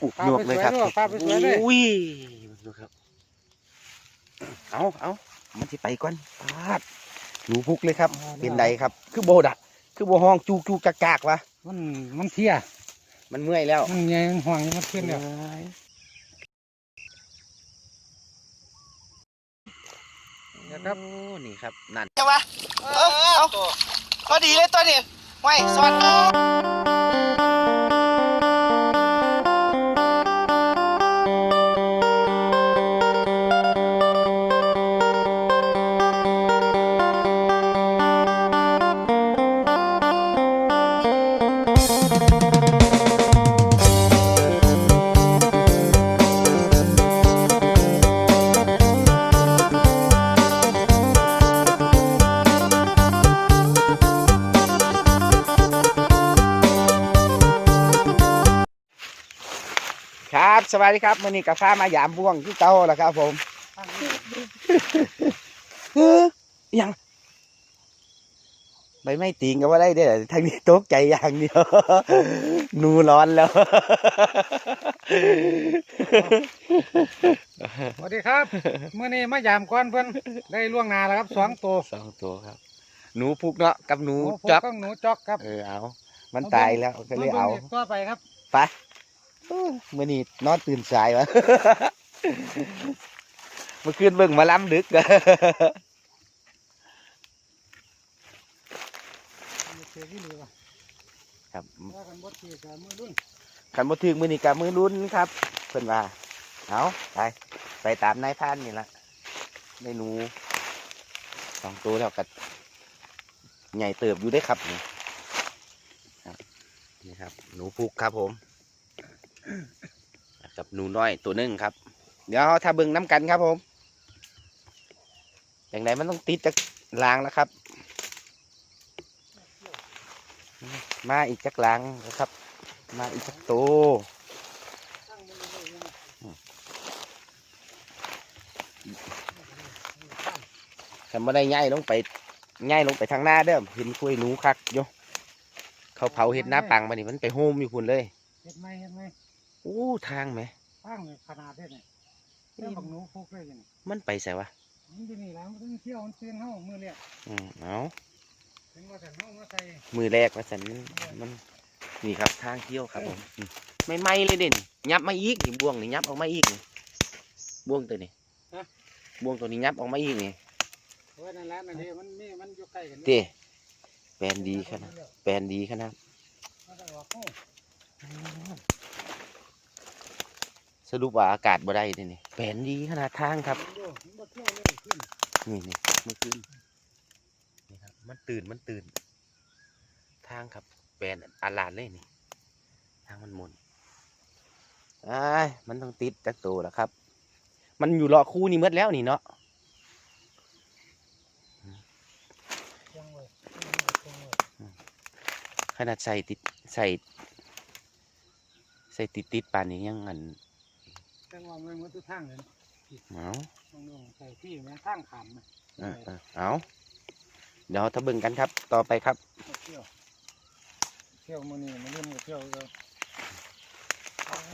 ปุกหยวกเลยครับพาไปสวยด้วยอุ้ยดูครับ เอาเอามันสิไปก่อนปาดหนูพุกเลยครับ เป็นใดครับ คือโบดักคือโบห้องจูกจูกจักจากวะมันมันเที่ยมันเมื่อยแล้ว มันใหญ่มันห่วงมันขึ้นแล้วนะครับโอ้นี่ครับ นั่นใช่ปะเอาเอาพอดีเลยตัวนี้ไว้สวัสดี สวัสดีครับมื่อนี้กับฟ้ามายามบ่วงที่เก่าแล้วครับ ผมเฮ้ยยังใบไม้ติงก็ว่าได้เด้อทางนี้ตกใจอย่างเดียวหนูร้อนแล้วสวัสดีครับเมื่อนี้มายามก่อนเพื่อนได้ล่วงหนาแล้วครับสองตัวสองตัวครับ หนูพุกเนาะกับหนูหนูพุกจ๊อกกับหนูจอกครับเออเอา มันตายแล้วก็เลยเอาบิ่งกต่อไปครับไป เมื่อนี้นอนตื่นสายวะเมื่อคืนเบิ่งมาล้ำดึกครับว่ากันบดถึงมือนี้กับมือลุ้นครับเพิ่นว่าเอาไปไปตามนายพรานนี่ละได้หนูสองตัวแล้วก็ใหญ่เติบอยู่ได้ครับนี่ครับนี่ครับ หนูพุกครับผม กับหนูน้อยตัวหนึงครับ เดี๋ยวถ้าเบิ่งน้ำกันครับผม อย่างไรมันต้องติดจากลางแล้วครับ มาอีกจักลางนะครับ มาอีกจักตัวตั้งมือเลยนะทำมาได้ง่ายลงไปง่ายลงไปทางหน้าเด้อเห็นคุยหนูคักอยู่เขาเผาเห็ดหน้าปังมานี่มันไปโฮมอยู่พุ่นเลยเห็นไหมเห็นไหม อู้ทางไหมตั้งขนาดนี้เนี่ยเจ้าบักหนูฟุกเลยอย่างนี้มันไปใส่วะมันอยู่นี่แล้วมันต้องเที่ยวมันเตือนเฮามือเนี่ยอืมเอาถึงว่าแต่เฮามาใส่มือแรกว่าสันมันมันนี่ครับทางเที่ยวครับผมอืมไม่ไหมเลยเด่นยับมาอีกนี่บ่วงนี่ยับออกมาอีกนี่บ่วงตัวนี้บ่วงตัวนี้ยับออกมาอีกนี่เพราะว่านั่นแหละนั่นเองมันมีมันอยู่ใกล้กันเต้แปลนดีขนาดแปลนดีขนาด มันจะออกโอ้ สรุปว่าอากาศบ่ได้เด้นี่แปลนดีขนาดทางครับมันอยู่มันบ่เที่ยวเลยขึ้นนี่นี่เมื่อคืนนี่ครับ มันตื่นมันตื่น ทางครับแปลนอาลาดเลยนี่ ทางมันหมุนอ้ายมันต้องติดจักตัวแล้วครับ มันอยู่รอคู่นี่หมดแล้วนี่เนาะจังเลยจังเลยขนาดใส่ติดใส่ใส่ติดติดปานนี้ยังอัน จังว่ามันมันทุกทางเลยเอาต้องลงใส่ที่แม่ทางขามนะเออเออเอาเดี๋ยวถ้าเบิ่งกันครับ ต่อไปครับ เที่ยวเที่ยวมื้อนี้มันเริ่มเที่ยวแล้ว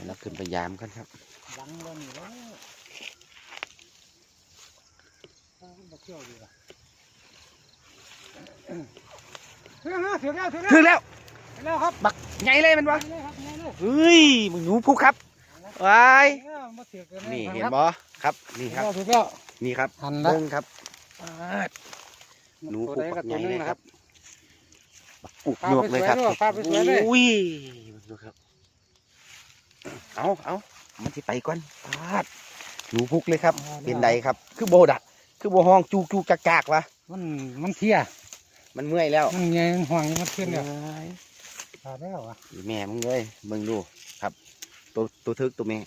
เราขึ้นไปยามกันครับหลังแล้วนี่แล้วเอามาเที่ยวดีกว่าถึงแล้วถึงแล้วถึงถึแล้วงแล้วถึงแล้วครับไงเลยมันวะไปเลยครับไปเลยเฮ้ยมึงหนูผู้ครับ ว้ายเออมาเที่ยวกันี่ลยเห็นครับบ่ครับ นี่ครับถึงแล้ว นี่ครับหันละ เบิ่งครับปาดหนูตัวผูใดกก็ใหตัญ่วหนึงเลยนะคครัรับ บปลูกหยวกเลยครับปลาไปสวยด้วย อุ้ยดูครับ เอาเอามันสิไปก่อนปาดหนูพุกเลยครับ เป็นใดครับ คือโบดัก คือโบห้องจูกจูกจักจากวะมันมันเที่ยมันเมื่อยแล้วมันใหญ่มันห่วงมันขึ้นแล้วเอ้ยขาดแล้วอะแม่มึงเลยมึงดูครับ ตัวตัวทึกตัวแม่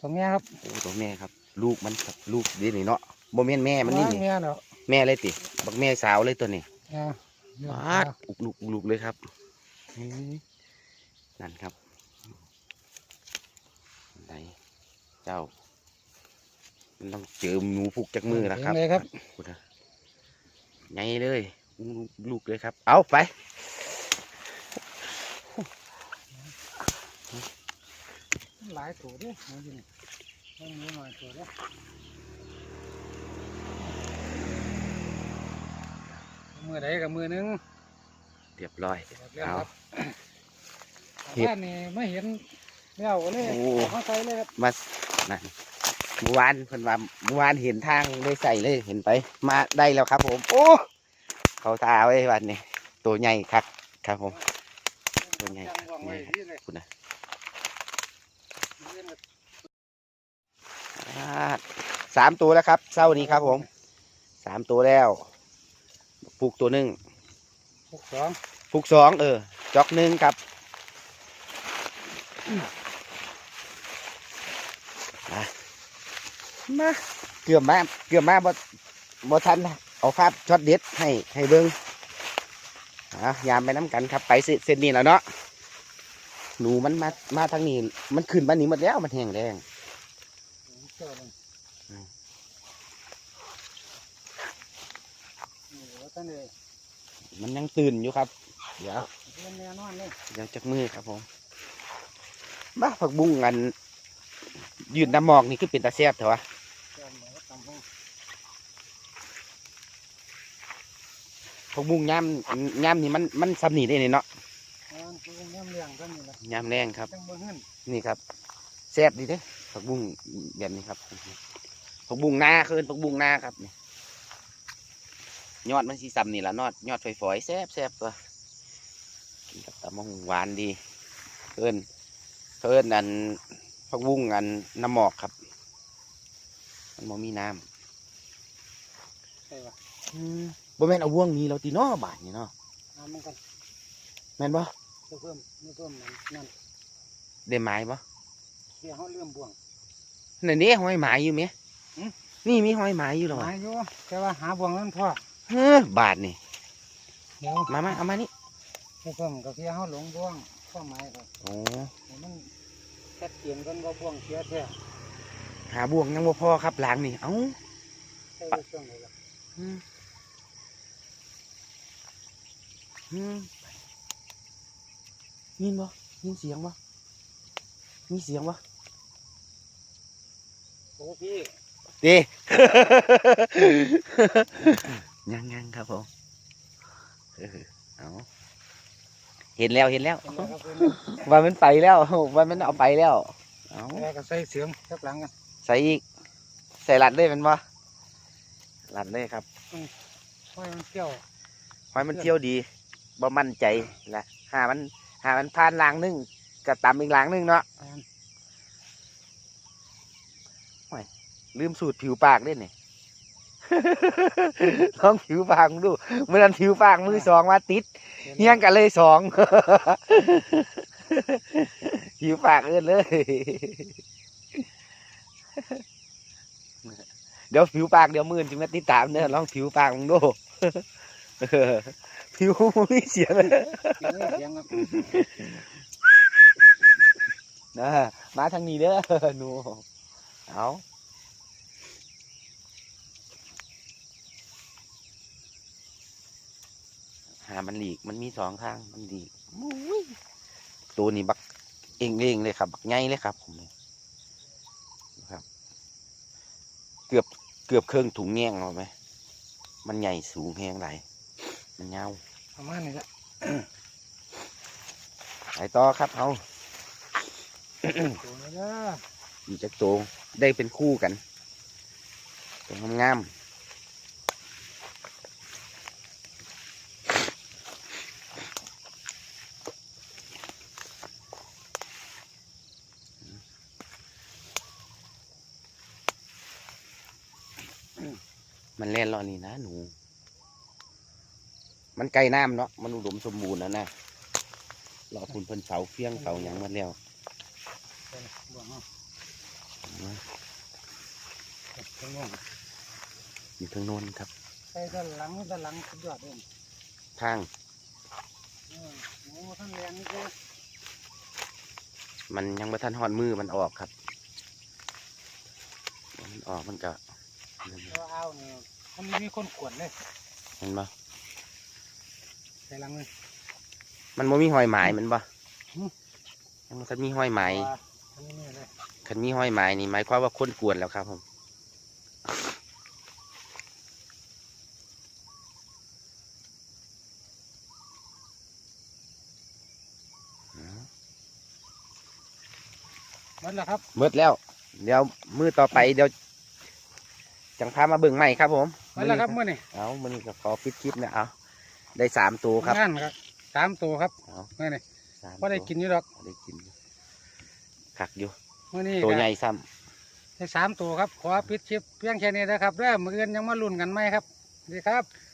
ตรงเนี้ยครับโอ้ตัวแม่ครับ ลูกมันครับลูกดีนี่เนาะโบแม่นแม่มันนี่นี่เมียเนาะแม่เลยติบักแม่สาวเลยตัวนี้อ่าปาดอุกลูกอุกลูกเลยครับเฮ้ยนั่นครับไหนเจ้า มันต้องเจอหนูผูกจากมือแล้วครับเลยครับคุณนะไงเลยอุกลูกเลยครับ เอาไป หลายตัวเด้วยหมูอยู่นี่ต้องหมูหน่อยตัวเด้อมือใดกับมือหนึงเรียบร้อยแบบเรื่องเอาครับเห็ดบ้านนี่ไม่เห็นแล้วก็เลยโอ้เอามาใส่เลยครับมานั่นเมื่อวานเพิ่นว่าเมื่อวานเห็นทางเลยใส่เลยเห็นไป มาได้แล้วครับ ผม โอ้เขาตาไว้วันนี้ตัวใหญ่ครับครับผมตัวใหญ่จังวางไว้ที่เลยคุณนะ เรื่องแบบ อ่า สามตัวแล้วครับเศร้านี้ครับผมสามตัวแล้วปลูกตัวหนึ่งหกสองปลูกสองเออ จอกหนึ่งครับมามาเกือบมาเกือบมาบ่บ่ทันเอาภาพช็อตเด็ดให้ให้เบิ้งอะยามไปน้ำกันครับไปเสเส้นนี้แล้วเนาะหนูมันมามาทางนี้ มันขึ้นมานี้หมดแล้วมันแห้งแดง เจ้าหนึ่ง อืม นี่ว่าท่านเลย มันยังตื่นอยู่ครับ เดี๋ยวเรื่องแน่นอนเลยเดี๋ยวจักมือครับผมบ้าผักบุ้งกัน ยืนน้ำหมอกนี่คือเป็นตาแซ่บเถอะวะเจ้าหมูตำห้องผักบุ้งย่ำย่ำนี่มันมันซ้ำนี่ได้เลยเนาะอ่าคือเรื่องเลี้ยงกันนี่แหละย่ำแรงครับจังบ่เงินนี่ครับแซ่บดีเด้ผักบุ้งแบบนี้ครับผักบุ้งหน้าคืนผักบุ้งหน้าครับนี่ย อดมันสีซ้ำนี่ละนอดยอดฝอยๆแซ่บแซ่บตัวกินกับตำมะฮุงหวานดีเพิ่นเพิ่นอันผักบุ้งอันน้ำหมอกครับ มันบ่มีน้ำใช่ปะอืมบ่แม่นเอาว่วงนี้เราตีเนาะบาทนี่เนาะน้ำมันกันแม่นบ่เพิ่มไม่เพิ่มนั่นนั่นได้หมายบ่เสียเขาเลื่อมบ่วงนั่นนี่ห้อยหมายอยู่ไหมหืมนี่มีห้อยหมายอยู่หรอหมายอยู่แต่ว่าหาบ่วงนั่นพ่อ เฮ้อบาทนี่เดี๋ยวมามาเอามานี่ไม่เพิ่มกับเสียเขาหลงบ่วงข้อหมายก็โอ้ให้มันชัดเจนกันว่าบ่วงเสียแท้หาบ่วงยังบ่พอครับหลังนี่เอ้าใช่ด้วยช่วงไหนล่ะอืมอืมมีบ่มีเสียงบ่มีเสียงบ่โอ้พี่เด้ ยังยังครับผมเออเอาเห็นแล้วเห็นแล้วเป็นไงครับเพื่อนว่ามันไปแล้วว่ามันเอาไปแล้วเอาแล้วก็ใส่เสียงจับหลังกันใส่อีก ใส่หลัดเลยแมันบ่หลัดเลยครับห้อยมันเกี่ยวหอยมันเที่ยวดีบ่มั่นใจละหามันหามันผ่านลางหนึงก็ตำอีกลางหนึงเนาะอ่าลืมสูตรผิวปากด้วยนี่ ลองผิวปากมึงดูเมื่อนั้นผิวปากมือสองมาติดเฮี้ยงกันเลยสองผิวปากเอื้อนเลย เดี๋ยวผิวปากเดี๋ยวมือจึงมาติดตามเนอะลองผิวปากมึงดูเออผิวไม่เสียงเลยเสียงเสียงครับนะมาทางนี้เด้อหนูเอา หามันหลีกมันมีสองข้างมันหลีกอุ้ยตัวนี้บักเองเองเลยครับ บักไงเลยครับ ผมนี่นะครับ เกือบเกือบเครื่องถุงแง่งเอาไหมมันใหญ่สูงแหงไหลายมันยาวประมาณนี้แหละไปต่อครับเอาตัวนี้เด้ออีกจักโตวได้เป็นคู่กันตัวงาม มันเล่นรอนี่นะหนู มันไกลน้ำเนาะมันอุดมสมบูรณ์แล้วนะรอคุณเพิ่นเสาเฟี้ยงเสาหยังมาแล้วอยู่ทางโน้นครับใส่ด้านหลังด้านหลังสุดยอดเลยทางโอ้ท่านเลี้ยงนี่ก็มันยังไม่ทันหอดมือมันออกครับ มันออกมันก็เอาเนี่ย มันมีคนขวนเลยเห็นปะใส่หลังเลย มันบ่มีหอยหมายมันปะหืม ยังไม่ทันมีหอยหมายว่าอันนี้นี่เลยคันมีห้อยไม้นี่หมายความว่าคนกวนแล้วครับผมเอาหมันแล้วครับหมดแล้ว เดี๋ยวมือต่อไปเดี๋ยวจังพามาเบิ่งใหม่ครับผม หมันแล้วครับมื้อนี้เอามันก็ขอปิดคลิปนะเอาได้สามตัวครับงานครับสามตัวครับเอามื้อนี้สามพอได้กินอยู่ดอกพอได้กินอยู่ขักอยู่มื้อนี้ตัวก็ใหญ่ซ้ได้สามตัวครับ ขอปิดคลิปเพียงแค่นี้นะครับเด้อมื้ออื่นยังมาลุ้นกันไหมครับสวัสดีครับำ